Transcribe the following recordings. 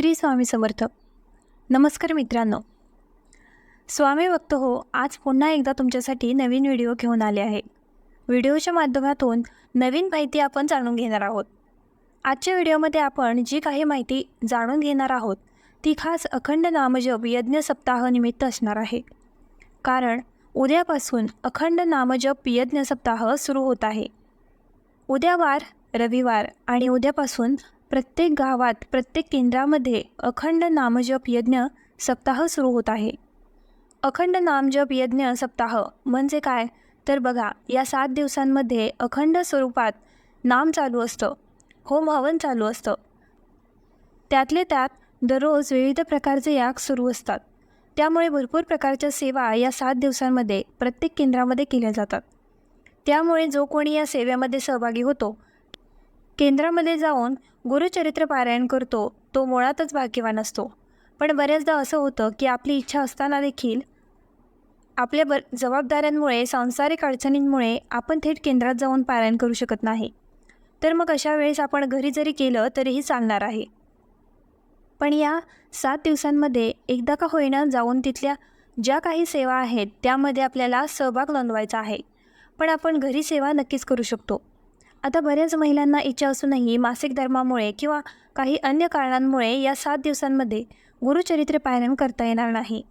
श्री स्वामी समर्थ. नमस्कार मित्रांनो. स्वामी भक्त हो आज पुन्हा एकदा तुमच्यासाठी नवीन व्हिडिओ घेऊन आले आहे. व्हिडिओच्या माध्यमातून नवीन माहिती आपण जाणून घेणार आहोत. आजच्या व्हिडिओमध्ये आपण जी काही माहिती जाणून घेणार आहोत ती खास अखंड नामजप यज्ञ सप्ताहनिमित्त असणार आहे. कारण उद्यापासून अखंड नामजप यज्ञ सप्ताह सुरू होत आहे. उद्या वार रविवार आणि उद्यापासून प्रत्येक गावात प्रत्येक केंद्रामध्ये अखंड नामजप यज्ञ सप्ताह सुरू होत आहे. अखंड नामजप यज्ञ सप्ताह म्हणजे काय? तर बघा या सात दिवसांमध्ये अखंड स्वरूपात नाम चालू असतं होम हवन चालू असतं. त्यातले त्यात दररोज विविध प्रकारचे याग सुरू असतात. त्यामुळे भरपूर प्रकारच्या सेवा या सात दिवसांमध्ये प्रत्येक केंद्रामध्ये केल्या जातात. त्यामुळे जो कोणी या सेवेमध्ये सहभागी होतो केंद्रामध्ये जाऊन गुरुचरित्र पारायण करतो तो मुळातच भाग्यवान असतो. पण बऱ्याचदा असं होतं की आपली इच्छा असताना देखील आपल्या बर जबाबदाऱ्यांमुळे सांसारिक अडचणींमुळे आपण थेट केंद्रात जाऊन पारायण करू शकत नाही. तर मग अशा वेळेस आपण घरी जरी केलं तरीही चालणार आहे. पण या सात दिवसांमध्ये एकदा का होईना जाऊन तिथल्या ज्या काही सेवा आहेत त्यामध्ये आपल्याला सहभाग नोंदवायचा आहे. पण आपण घरी सेवा नक्कीच करू शकतो. आता बऱ्याच महिलांना इच्छा असूनही मासिक धर्मामुळे किंवा काही अन्य कारणांमुळे या सात दिवसांमध्ये गुरुचरित्र पारायण करता येणार नाही.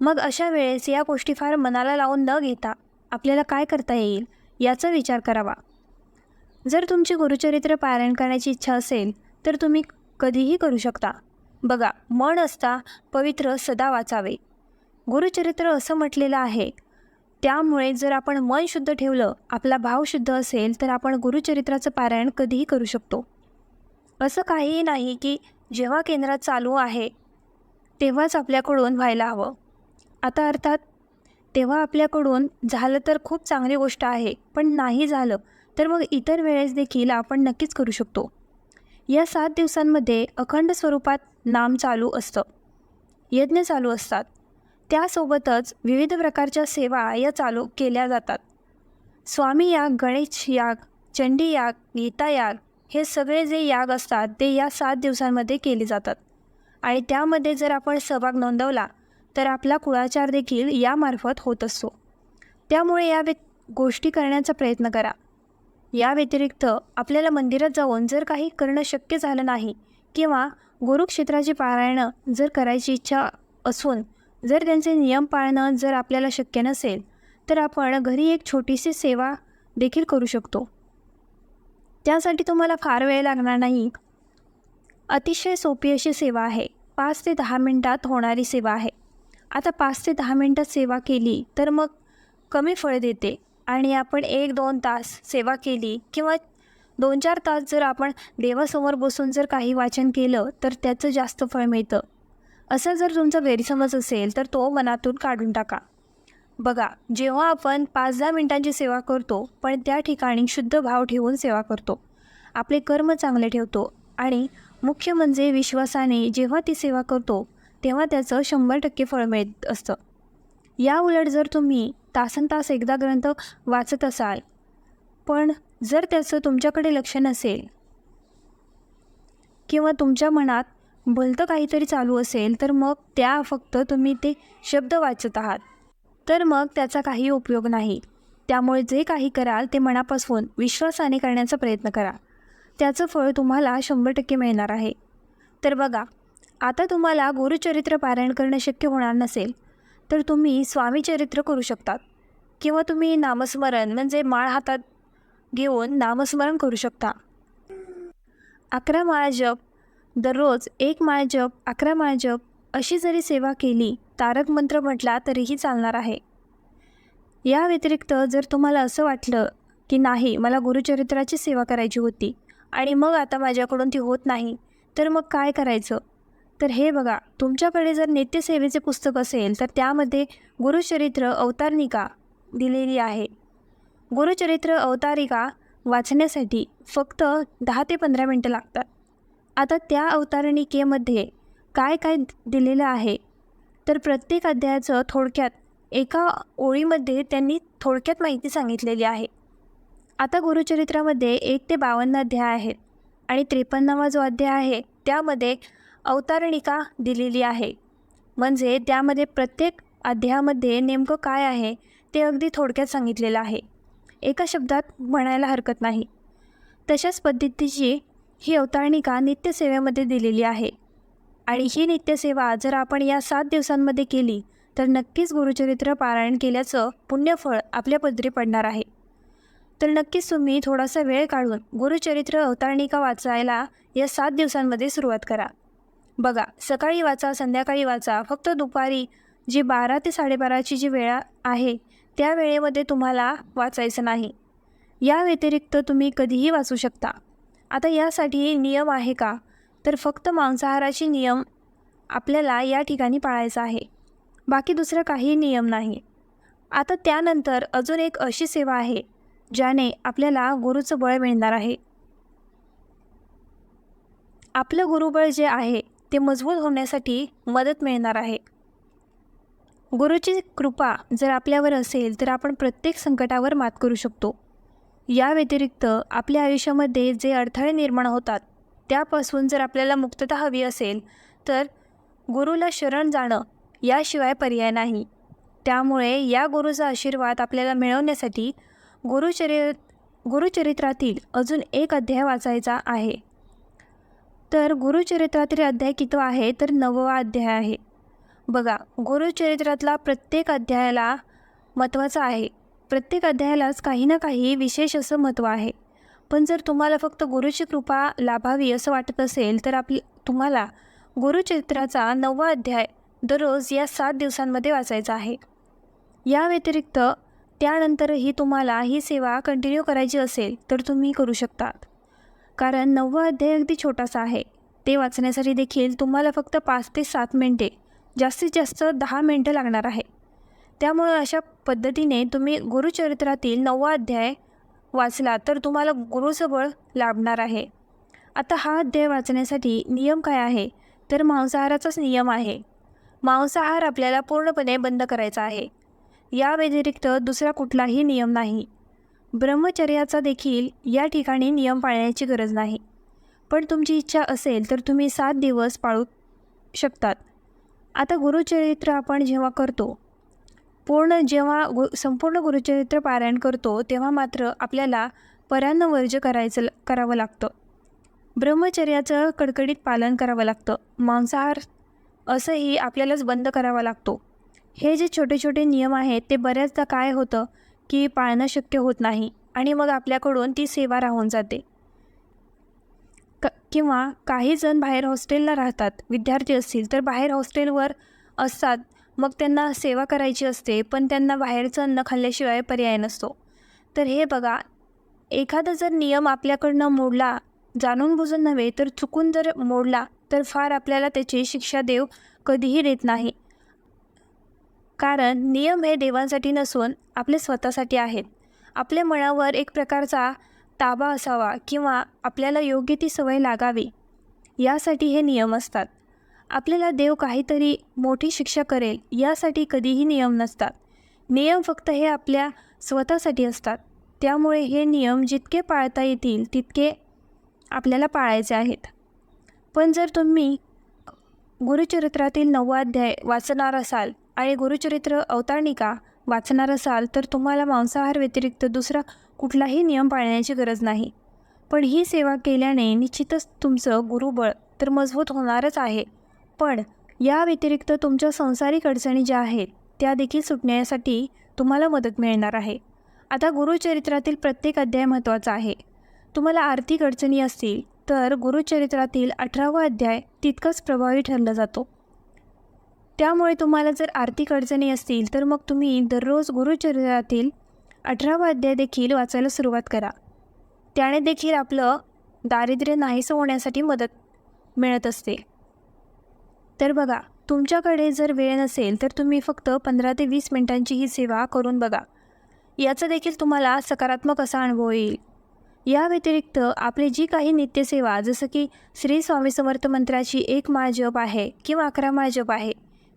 मग अशा वेळेस या गोष्टी फार मनाला लावून न घेता आपल्याला काय करता येईल याचा विचार करावा. जर तुमची गुरुचरित्र पारायण करण्याची इच्छा असेल तर तुम्ही कधीही करू शकता. बघा मन असता पवित्र सदा वाचावे. गुरुचरित्र असं म्हटलेलं आहे त्यामुळे जर आपण मन शुद्ध ठेवलं आपला भाव शुद्ध असेल तर आपण गुरुचरित्राचं पारायण कधीही करू शकतो. असं काहीही नाही की जेव्हा केंद्रात चालू आहे तेव्हाच आपल्याकडून व्हायला हवं. आता अर्थात तेव्हा आपल्याकडून झालं तर खूप चांगली गोष्ट आहे पण नाही झालं तर मग इतर वेळेस देखील आपण नक्कीच करू शकतो. या सात दिवसांमध्ये अखंड स्वरूपात नाम चालू असतं. यज्ञ चालू असतात. त्यासोबतच विविध प्रकारच्या सेवा या चालू केल्या जातात. स्वामी याग गणेश याग चंडी याग गीता याग हे सगळे जे याग असतात ते या सात दिवसांमध्ये केले जातात. आणि त्यामध्ये जर आपण सहभाग नोंदवला तर आपला कुळाचार देखील यामार्फत होत असतो. त्यामुळे या व्य गोष्टी करण्याचा प्रयत्न करा. या व्यतिरिक्त आपल्याला मंदिरात जाऊन जर काही करणं शक्य झालं नाही किंवा गुरुक्षेत्राची पारायणं जर करायची इच्छा असून जर त्यांचे नियम पाळणं जर आपल्याला शक्य नसेल तर आपण घरी एक छोटीशी सेवा देखील करू शकतो. त्यासाठी तुम्हाला फार वेळ लागणार नाही. अतिशय सोपी अशी सेवा आहे. पाच ते दहा मिनटात होणारी सेवा आहे. आता पाच ते दहा मिनटात सेवा केली तर मग कमी फळ देते आणि आपण एक दोन तास सेवा केली किंवा दोन चार तास जर आपण देवासमोर बसून जर काही वाचन केलं तर त्याचं जास्त फळ मिळतं. असं जर तुमचा गैरसमज असेल तर तो मनातून काढून टाका. बघा जेव्हा आपण पाच दहा मिनटांची सेवा करतो पण त्या ठिकाणी शुद्ध भाव ठेवून सेवा करतो. आपले कर्म चांगले ठेवतो आणि मुख्य म्हणजे विश्वासाने जेव्हा ती सेवा करतो तेव्हा त्याचं शंभर टक्के फळ मिळत असतं. या उलट जर तुम्ही तासन तास एकदा ग्रंथ वाचत असाल पण जर त्याचं तुमच्याकडे लक्ष नसेल किंवा तुमच्या मनात भलतं काहीतरी चालू असेल तर मग त्या फक्त तुम्ही ते शब्द वाचत आहात. तर मग त्याचा काही उपयोग नाही. त्यामुळे जे काही कराल ते मनापासून विश्वासाने करण्याचा प्रयत्न करा. त्याचं फळ तुम्हाला शंभर टक्के मिळणार आहे. तर बघा आता तुम्हाला गुरुचरित्र पारायण करणं शक्य होणार नसेल तर तुम्ही स्वामीचरित्र करू शकतात. किंवा तुम्ही नामस्मरण म्हणजे माळ हातात घेऊन नामस्मरण करू शकता. अकरा माळा जप दररोज एक माळ जप अकरा माळ जप अशी जरी सेवा केली तारक मंत्र म्हटला तरीही चालणार आहे. या व्यतिरिक्त जर तुम्हाला असं वाटलं की नाही मला गुरुचरित्राची सेवा करायची होती आणि मग आता माझ्याकडून ती होत नाही तर मग काय करायचं? तर हे बघा तुमच्याकडे जर नित्यसेवेचे पुस्तक असेल तर त्यामध्ये गुरुचरित्र अवतारनिका दिलेली आहे. गुरुचरित्र अवतारिका वाचण्यासाठी फक्त दहा ते पंधरा मिनटं लागतात. आता त्या अवतारणिकेमध्ये काय काय दिलेलं आहे? तर प्रत्येक अध्यायाचं थोडक्यात एका ओळीमध्ये त्यांनी थोडक्यात माहिती सांगितलेली आहे. आता गुरुचरित्रामध्ये एक ते बावन्न अध्याय आहेत आणि त्रेपन्नावा जो अध्याय आहे त्यामध्ये अवतारणिका दिलेली आहे. म्हणजे त्यामध्ये प्रत्येक अध्यायामध्ये नेमकं काय आहे ते अगदी थोडक्यात सांगितलेलं आहे. एका शब्दात म्हणायला हरकत नाही. तशाच पद्धतीची ही अवतारणिका नित्यसेवेमध्ये दिलेली आहे. आणि ही नित्यसेवा जर आपण या सात दिवसांमध्ये केली तर नक्कीच गुरुचरित्र पारायण केल्याचं पुण्यफळ आपल्या पदरी पडणार आहे. तर नक्कीच तुम्ही थोडासा वेळ काढून गुरुचरित्र अवतारणिका वाचायला या सात दिवसांमध्ये सुरुवात करा. बघा सकाळी वाचा संध्याकाळी वाचा. फक्त दुपारी जी बारा ते साडेबाराची जी वेळा आहे त्या वेळेमध्ये तुम्हाला वाचायचं नाही. या व्यतिरिक्त तुम्ही कधीही वाचू शकता. आता यासाठी नियम आहे का? तर फक्त मांसाहाराचे नियम आपल्याला या ठिकाणी पाळायचा आहे. बाकी दुसरं काही नियम नाही. आता त्यानंतर अजून एक अशी सेवा आहे ज्याने आपल्याला गुरुचं बळ मिळणार आहे. आपलं गुरुबळ जे आहे ते मजबूत होण्यासाठी मदत मिळणार आहे. गुरुची कृपा जर आपल्यावर असेल तर आपण प्रत्येक संकटावर मात करू शकतो. या व्यतिरिक्त आपल्या आयुष्यामध्ये जे अडथळे निर्माण होतात त्यापासून जर आपल्याला मुक्तता हवी असेल तर गुरुला शरण जाणं याशिवाय पर्याय नाही. त्यामुळे या गुरुचा आशीर्वाद आपल्याला मिळवण्यासाठी गुरुचरि गुरुचरित्रातील अजून एक अध्याय वाचायचा आहे. तर गुरुचरित्रातील अध्याय किती आहे? तर नववा अध्याय आहे. बघा गुरुचरित्रातला प्रत्येक अध्यायाला महत्त्वाचा आहे. प्रत्येक अध्यायालाच काही ना काही विशेष असं महत्त्व आहे. पण जर तुम्हाला फक्त गुरुची कृपा लाभावी असं वाटत असेल तर आपली तुम्हाला गुरुचरित्राचा नववा अध्याय दररोज या सात दिवसांमध्ये वाचायचा आहे. या व्यतिरिक्त त्यानंतरही तुम्हाला ही सेवा कंटिन्यू करायची असेल तर तुम्ही करू शकतात. कारण नववा अध्याय अगदी छोटासा आहे. ते वाचण्यासाठी देखील तुम्हाला फक्त पाच ते सात मिनटे जास्तीत जास्त दहा मिनटं लागणार आहे. त्यामुळे अशा पद्धतीने तुम्ही गुरुचरित्रातील नववा अध्याय वाचला तर तुम्हाला गुरुचं बळ लाभणार आहे. आता हा अध्याय वाचण्यासाठी नियम काय आहे? तर मांसाहाराचाच नियम आहे. मांसाहार आपल्याला पूर्णपणे बंद करायचा आहे. या व्यतिरिक्त दुसरा कुठलाही नियम नाही. ब्रह्मचर्याचा देखील या ठिकाणी नियम पाळण्याची गरज नाही. पण तुमची इच्छा असेल तर तुम्ही सात दिवस पाळू शकतात. आता गुरुचरित्र आपण जेव्हा करतो पूर्ण जेव्हा गु संपूर्ण गुरुचरित्र पारायण करतो तेव्हा मात्र आपल्याला परान्न वर्ज करायचं करावं लागतं. ब्रह्मचर्याचं कडकडीत पालन करावं लागतं. मांसाहार असंही आपल्यालाच बंद करावा लागतो. हे जे छोटे छोटे नियम आहेत ते बऱ्याचदा काय होतं की पाळणं शक्य होत नाही आणि मग आपल्याकडून ती सेवा राहून जाते. क किंवा काही जण बाहेर हॉस्टेलला राहतात. विद्यार्थी असतील तर बाहेर हॉस्टेलवर असतात. मग त्यांना सेवा करायची असते पण त्यांना बाहेरचं अन्न खाल्ल्याशिवाय पर्याय नसतो. तर हे बघा एखादा जर नियम आपल्याकडनं मोडला जाणून बुजून नव्हे तर चुकून जर मोडला तर फार आपल्याला त्याची शिक्षा देव कधीही देत नाही. कारण नियम हे देवांसाठी नसून आपले स्वतःसाठी आहेत. आपल्या मनावर एक प्रकारचा ताबा असावा किंवा आपल्याला योग्य ती सवय लागावी. यासाठी हे नियम असतात. आपल्याला देव काहीतरी मोठी शिक्षा करेल यासाठी कधीही नियम नसतात. नियम फक्त हे आपल्या स्वतःसाठी असतात. त्यामुळे हे नियम जितके पाळता येतील तितके आपल्याला पाळायचे आहेत. पण जर तुम्ही गुरुचरित्रातील नववा अध्याय वाचणार असाल आणि गुरुचरित्र अवतारणिका वाचणार असाल तर तुम्हाला मांसाहार व्यतिरिक्त दुसरा कुठलाही नियम पाळण्याची गरज नाही. पण ही सेवा केल्याने निश्चितच तुमचं गुरुबळ तर मजबूत होणारच आहे. पण या व्यतिरिक्त तुमच्या संसारिक अडचणी ज्या आहेत त्या देखील सुटण्यासाठी तुम्हाला मदत मिळणार आहे. आता गुरुचरित्रातील प्रत्येक अध्याय महत्त्वाचा आहे. तुम्हाला आर्थिक अडचणी असतील तर गुरुचरित्रातील अठरावा अध्याय तितकंच प्रभावी ठरला जातो. त्यामुळे तुम्हाला जर आर्थिक अडचणी असतील तर मग तुम्ही दररोज गुरुचरित्रातील अठरावा अध्याय देखील वाचायला सुरुवात करा. त्याने देखील आपलं दारिद्र्य नाहीसं होण्यासाठी मदत मिळत असते. तर बघा तुमच्याकडे जर वेळ नसेल तर तुम्ही फक्त पंधरा ते वीस मिनटांची ही सेवा करून बघा. याचा देखील तुम्हाला सकारात्मक असा अनुभव येईल. या व्यतिरिक्त आपली जी काही नित्यसेवा जसं की श्री स्वामी समर्थ मंत्राची एक माळ जप आहे किंवा अकरा माळ जप आहे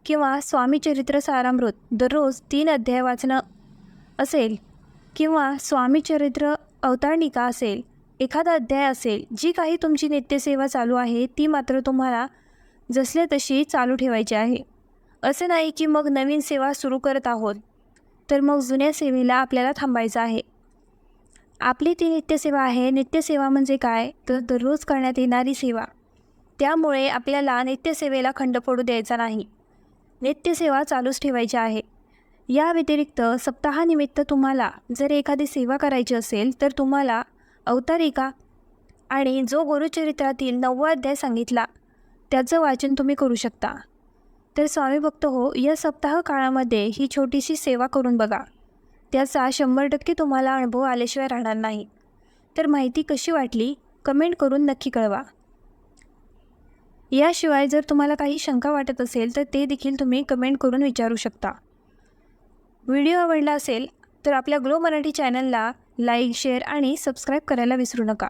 किंवा स्वामी चरित्र सारामृत दररोज तीन अध्याय वाचणं असेल किंवा स्वामी चरित्र अवतारणिका असेल एखादा अध्याय असेल जी काही तुमची नित्यसेवा चालू आहे ती मात्र तुम्हाला जसल्या तशी चालू ठेवायची आहे. असं नाही की मग नवीन सेवा सुरू करत आहोत तर मग जुन्या सेवेला आपल्याला थांबायचं आहे. आपली ती नित्यसेवा आहे. नित्यसेवा म्हणजे काय? तर दररोज करण्यात येणारी सेवा. त्यामुळे आपल्याला नित्यसेवेला खंड पडू द्यायचा नाही. नित्यसेवा चालूच ठेवायची आहे. या व्यतिरिक्त सप्ताहानिमित्त तुम्हाला जर एखादी सेवा करायची असेल तर तुम्हाला अवतारिका आणि जो गुरुचरित्रातील नववा अध्याय सांगितला त्याचं वाचन तुम्ही करू शकता. तर स्वामी भक्त हो या सप्ताह काळामध्ये ही छोटीशी सेवा करून बघा. त्याचा शंभर टक्के तुम्हाला अनुभव आल्याशिवाय राहणार नाही. तर माहिती कशी वाटली कमेंट करून नक्की कळवा. याशिवाय जर तुम्हाला काही शंका वाटत असेल तर ते देखील तुम्ही कमेंट करून विचारू शकता. व्हिडिओ आवडला असेल तर आपल्या ग्लो मराठी चॅनलला लाईक शेअर आणि सबस्क्राईब करायला विसरू नका.